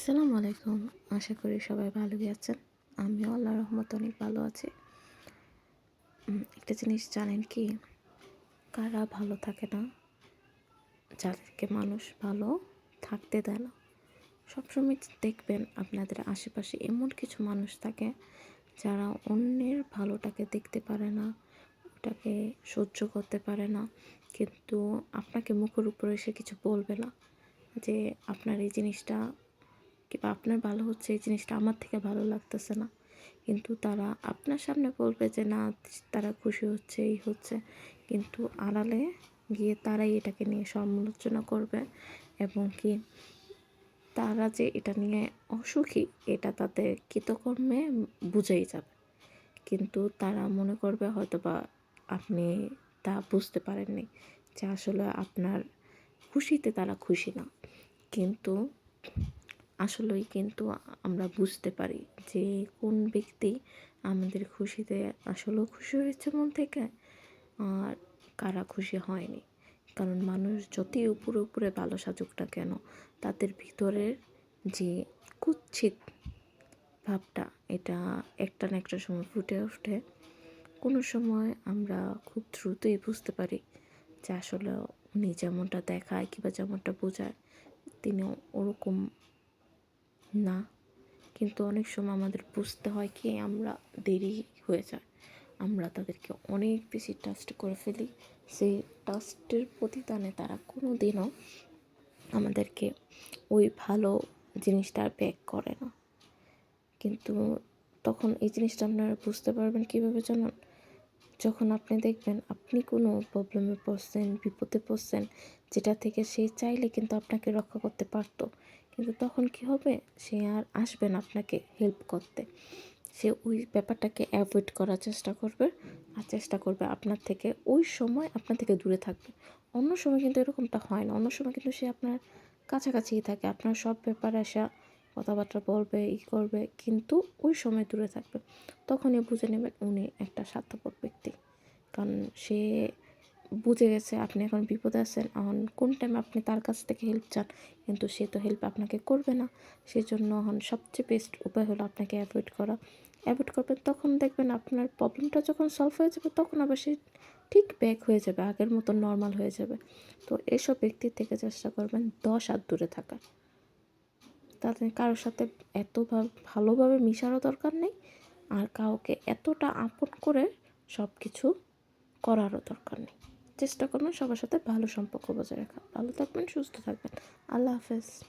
আসসালামু আলাইকুম। আশা করি সবাই ভালোই আছেন। আমিও আল্লাহ রহমত অনেক ভালো আছি। একটা জিনিস জানেন কি? কারা ভালো থাকে না, যাদেরকে মানুষ ভালো থাকতে দেয় না। সবসময় দেখবেন আপনাদের আশেপাশে এমন কিছু মানুষ থাকে, যারা অন্যের ভালোটাকে দেখতে পারে না, ওটাকে সহ্য করতে পারে না। কিন্তু আপনাকে মুখের উপরে এসে কিছু বলবে না যে আপনার এই জিনিসটা কিংবা আপনার ভালো হচ্ছে, এই জিনিসটা আমার থেকে ভালো লাগতেছে না। কিন্তু তারা আপনার সামনে বলবে যে, না, তারা খুশি হচ্ছে, এই হচ্ছে। কিন্তু আড়ালে গিয়ে তারাই এটাকে নিয়ে সমালোচনা করবে এবং কি তারা যে এটা নিয়ে অসুখী, এটা তাদের কৃতকর্মে বুঝেই যাবে। কিন্তু তারা মনে করবে হয়তো বা আপনি তা বুঝতে পারেননি যে আসলে আপনার খুশিতে তারা খুশি না। কিন্তু আসলেই কিন্তু আমরা বুঝতে পারি যে কোন ব্যক্তি আমাদের খুশিতে আসলেও খুশি হয়েছে মন থেকে আর কারা খুশি হয়নি। কারণ মানুষ যতই উপরে উপরে ভালো সাজুক না কেন, তাদের ভিতরের যে কুচ্ছিত ভাবটা, এটা একটা না একটা সময় ফুটে ওঠে কোনো সময় আমরা খুব দ্রুতই বুঝতে পারি যে আসলে উনি যেমনটা দেখায় কিংবা যেমনটা বোঝায় তিনি ওরকম না। কিন্তু অনেক সময় আমাদের বুঝতে হয় কি আমরা দেরি হয়ে যায়। আমরা তাদেরকে অনেক বেশি টাস্ট করে ফেলি। সেই টাস্টের প্রতিদানে তারা কোনো দিনও আমাদেরকে ওই ভালো জিনিসটা ব্যাক করে না। কিন্তু তখন এই জিনিসটা আপনারা বুঝতে পারবেন কীভাবে জানান? যখন আপনি দেখবেন আপনি কোনো প্রবলেমে পড়ছেন, বিপদে পড়ছেন, যেটা থেকে সে চাইলে কিন্তু আপনাকে রক্ষা করতে পারতো। কিন্তু তখন কি হবে? সে আর আসবে না আপনাকে হেল্প করতে। সে ওই ব্যাপারটাকে অ্যাভয়েড করার চেষ্টা করবে আর চেষ্টা করবে আপনার থেকে ওই সময় আপনার থেকে দূরে থাকবে। অন্য সময় কিন্তু এরকমটা হয় না। অন্য সময় কিন্তু সে আপনার কাছাকাছিই থাকে। আপনার সব ব্যাপারে আসা, কথাবার্তা বলবে, ই করবে, কিন্তু ওই সময় দূরে থাকবে। তখনই বুঝে নেবেন উনি একটা স্বার্থ স্বার্থপর কারণ সে বুঝে গেছে আপনি এখন বিপদে আছেন। এখন কোন টাইমে আপনি তার কাছ থেকে হেল্প চান? কিন্তু সে তো হেল্প আপনাকে করবে না। সেই জন্য এখন সবচেয়ে বেস্ট উপায় হলো আপনাকে অ্যাভয়েড করা। অ্যাভয়েড করবেন, তখন দেখবেন আপনার প্রবলেমটা যখন সলভ হয়ে যাবে, তখন আবার সে ঠিক ব্যাক হয়ে যাবে, আগের মতো নর্মাল হয়ে যাবে। তো এসব ব্যক্তির থেকে চেষ্টা করবেন দশ হাত দূরে থাকার তাদের কারোর সাথে এত ভালোভাবে মিশারও দরকার নেই। আর কাউকে এতটা আপন করে সব কিছু করারও দরকার নেই। চেষ্টা করবেন সবার সাথে ভালো সম্পর্ক বজায় রাখা। ভালো থাকবেন, সুস্থ থাকবেন। আল্লাহ হাফেজ।